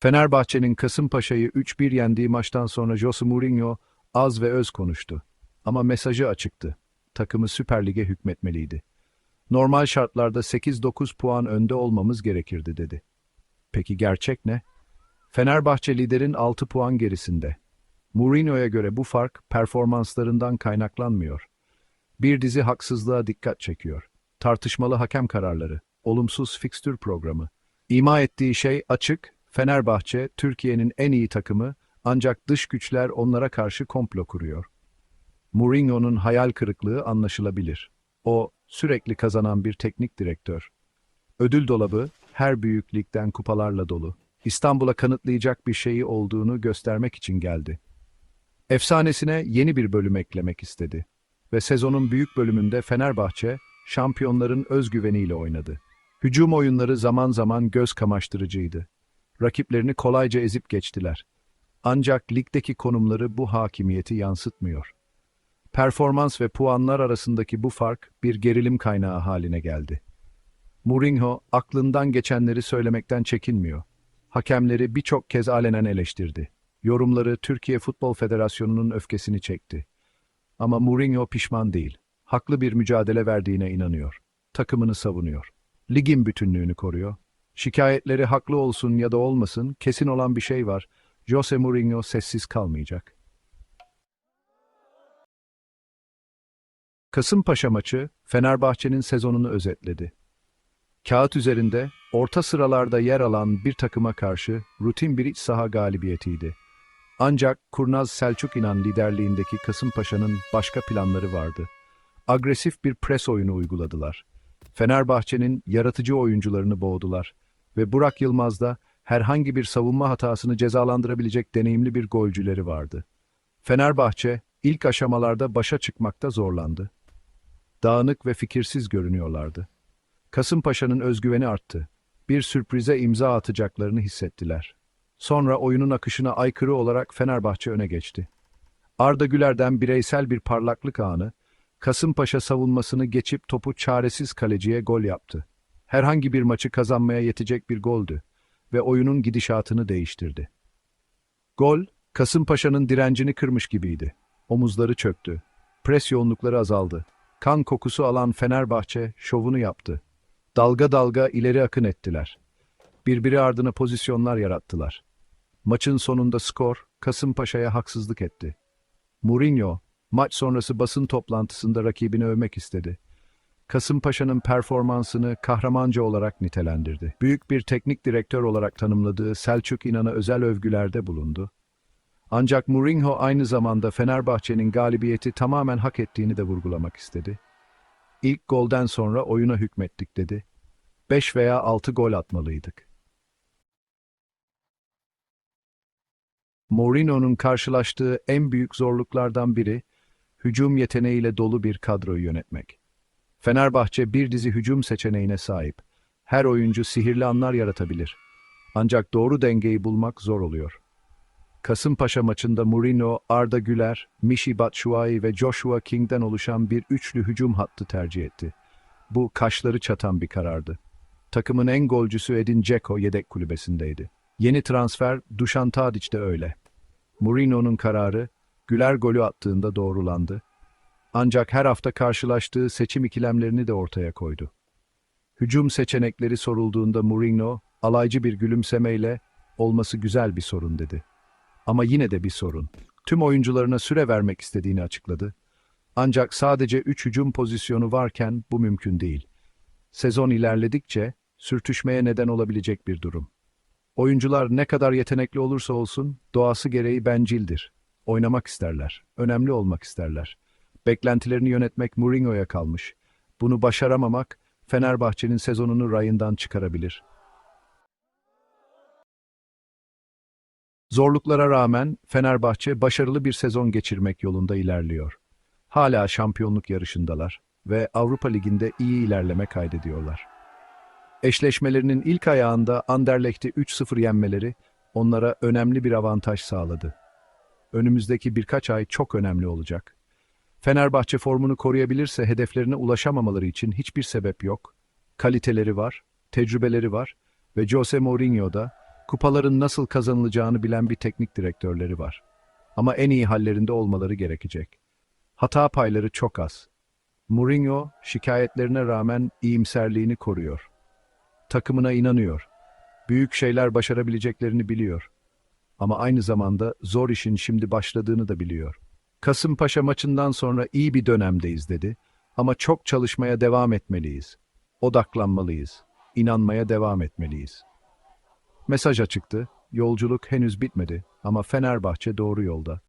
Fenerbahçe'nin Kasımpaşa'yı 3-1 yendiği maçtan sonra Jose Mourinho az ve öz konuştu. Ama mesajı açıktı. Takımı Süper Lig'e hükmetmeliydi. Normal şartlarda 8-9 puan önde olmamız gerekirdi dedi. Peki gerçek ne? Fenerbahçe liderin 6 puan gerisinde. Mourinho'ya göre bu fark performanslarından kaynaklanmıyor. Bir dizi haksızlığa dikkat çekiyor. Tartışmalı hakem kararları, olumsuz fikstür programı. İma ettiği şey açık, Fenerbahçe Türkiye'nin en iyi takımı ancak dış güçler onlara karşı komplo kuruyor. Mourinho'nun hayal kırıklığı anlaşılabilir. O sürekli kazanan bir teknik direktör. Ödül dolabı her büyük ligden kupalarla dolu. İstanbul'a kanıtlayacak bir şeyi olduğunu göstermek için geldi. Efsanesine yeni bir bölüm eklemek istedi. Ve sezonun büyük bölümünde Fenerbahçe, şampiyonların özgüveniyle oynadı. Hücum oyunları zaman zaman göz kamaştırıcıydı. Rakiplerini kolayca ezip geçtiler. Ancak ligdeki konumları bu hakimiyeti yansıtmıyor. Performans ve puanlar arasındaki bu fark bir gerilim kaynağı haline geldi. Mourinho aklından geçenleri söylemekten çekinmiyor. Hakemleri birçok kez alenen eleştirdi. Yorumları Türkiye Futbol Federasyonu'nun öfkesini çekti. Ama Mourinho pişman değil. Haklı bir mücadele verdiğine inanıyor. Takımını savunuyor. Ligin bütünlüğünü koruyor. Şikayetleri haklı olsun ya da olmasın, kesin olan bir şey var. Jose Mourinho sessiz kalmayacak. Kasımpaşa maçı Fenerbahçe'nin sezonunu özetledi. Kağıt üzerinde orta sıralarda yer alan bir takıma karşı rutin bir iç saha galibiyetiydi. Ancak Kurnaz Selçuk İnan liderliğindeki Kasımpaşa'nın başka planları vardı. Agresif bir pres oyunu uyguladılar. Fenerbahçe'nin yaratıcı oyuncularını boğdular ve Burak Yılmaz'da herhangi bir savunma hatasını cezalandırabilecek deneyimli bir golcüleri vardı. Fenerbahçe ilk aşamalarda başa çıkmakta zorlandı. Dağınık ve fikirsiz görünüyorlardı. Kasımpaşa'nın özgüveni arttı. Bir sürprize imza atacaklarını hissettiler. Sonra oyunun akışına aykırı olarak Fenerbahçe öne geçti. Arda Güler'den bireysel bir parlaklık anı, Kasımpaşa savunmasını geçip topu çaresiz kaleciye gol yaptı. Herhangi bir maçı kazanmaya yetecek bir goldü ve oyunun gidişatını değiştirdi. Gol, Kasımpaşa'nın direncini kırmış gibiydi. Omuzları çöktü. Pres yoğunlukları azaldı. Kan kokusu alan Fenerbahçe şovunu yaptı. Dalga dalga ileri akın ettiler. Birbiri ardına pozisyonlar yarattılar. Maçın sonunda skor Kasımpaşa'ya haksızlık etti. Mourinho, maç sonrası basın toplantısında rakibini övmek istedi. Kasımpaşa'nın performansını kahramanca olarak nitelendirdi. Büyük bir teknik direktör olarak tanımladığı Selçuk İnan'a özel övgülerde bulundu. Ancak Mourinho aynı zamanda Fenerbahçe'nin galibiyeti tamamen hak ettiğini de vurgulamak istedi. İlk golden sonra oyuna hükmettik dedi. 5 veya 6 gol atmalıydık. Mourinho'nun karşılaştığı en büyük zorluklardan biri, hücum yeteneğiyle dolu bir kadroyu yönetmek. Fenerbahçe bir dizi hücum seçeneğine sahip. Her oyuncu sihirli anlar yaratabilir. Ancak doğru dengeyi bulmak zor oluyor. Kasımpaşa maçında Mourinho, Arda Güler, Mishi Batshuayi ve Joshua King'den oluşan bir üçlü hücum hattı tercih etti. Bu kaşları çatan bir karardı. Takımın en golcüsü Edin Dzeko yedek kulübesindeydi. Yeni transfer Dušan Tadić de öyle. Mourinho'nun kararı Güler golü attığında doğrulandı. Ancak her hafta karşılaştığı seçim ikilemlerini de ortaya koydu. Hücum seçenekleri sorulduğunda Mourinho alaycı bir gülümsemeyle olması güzel bir sorun dedi. Ama yine de bir sorun. Tüm oyuncularına süre vermek istediğini açıkladı. Ancak sadece 3 hücum pozisyonu varken bu mümkün değil. Sezon ilerledikçe sürtüşmeye neden olabilecek bir durum. Oyuncular ne kadar yetenekli olursa olsun doğası gereği bencildir. Oynamak isterler, önemli olmak isterler. Beklentilerini yönetmek Mourinho'ya kalmış. Bunu başaramamak Fenerbahçe'nin sezonunu rayından çıkarabilir. Zorluklara rağmen Fenerbahçe başarılı bir sezon geçirmek yolunda ilerliyor. Hala şampiyonluk yarışındalar ve Avrupa Ligi'nde iyi ilerleme kaydediyorlar. Eşleşmelerinin ilk ayağında Anderlecht'i 3-0 yenmeleri onlara önemli bir avantaj sağladı. Önümüzdeki birkaç ay çok önemli olacak. Fenerbahçe formunu koruyabilirse hedeflerine ulaşamamaları için hiçbir sebep yok. Kaliteleri var, tecrübeleri var ve Jose Mourinho da Kupaların nasıl kazanılacağını bilen bir teknik direktörleri var. Ama en iyi hallerinde olmaları gerekecek. Hata payları çok az. Mourinho şikayetlerine rağmen iyimserliğini koruyor. Takımına inanıyor. Büyük şeyler başarabileceklerini biliyor. Ama aynı zamanda zor işin şimdi başladığını da biliyor. Kasımpaşa maçından sonra iyi bir dönemdeyiz dedi. Ama çok çalışmaya devam etmeliyiz. Odaklanmalıyız. İnanmaya devam etmeliyiz. Mesaj açıktı. Yolculuk henüz bitmedi ama Fenerbahçe doğru yolda.